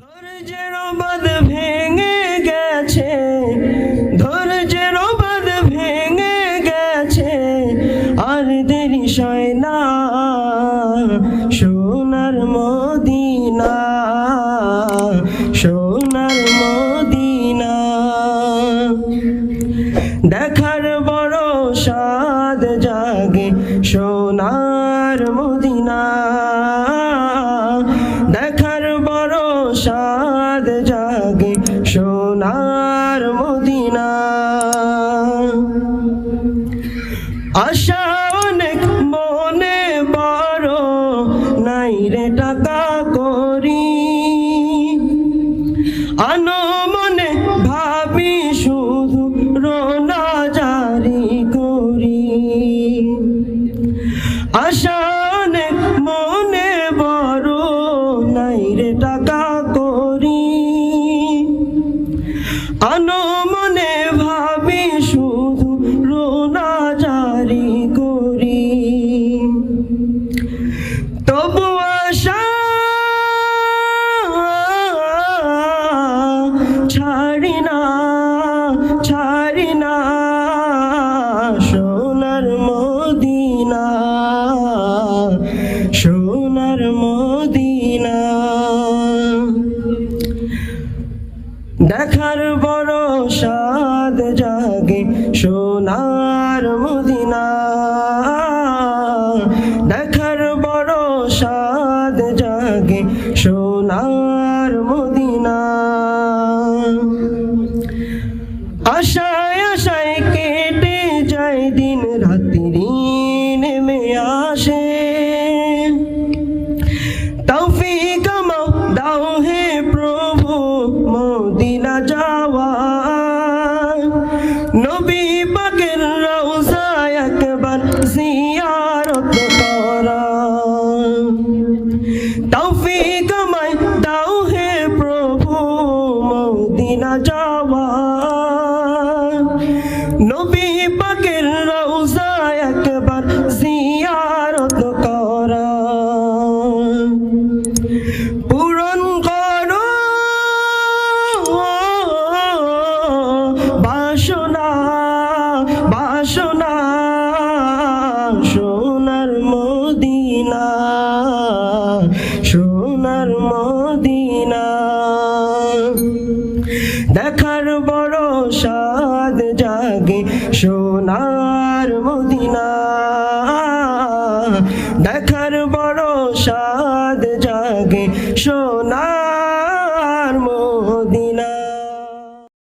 ধৈর্যের বাঁধ ভেঙে গেছে, ধৈর্যের বাঁধ ভেঙে গেছে, আর দেরি সয় সোনার মদিনা সোনার মদিনা। দেখার বড় স্বাদ জাগে সোনার মদিনা। আশা অনেক মনে বড়, নাই রে টাকা করি। আনো মনে ভাবি শুধু রোনা জারি করি। আশা অনেক মনে বড়, নাই রে টাকা করি। আনো সোনার মদিনা। দেখার বড় স্বাদ জাগে সোনার মদিনা। দেখার বড় স্বাদ জাগে সোনার মদিনা। আশায় আশায় কেটে যায় দিন রাত্রি, নেমে আসে যাওয়া নবী পাকের রওজা একবার জিয়ারত করা পূরণ করো। বাসনা বাসনা, সোনার মদিনা সোনার মদিনা। দেখার বড় স্বাদ জাগে সোনার মদিনা। দেখার বড় স্বাদ জাগে সোনার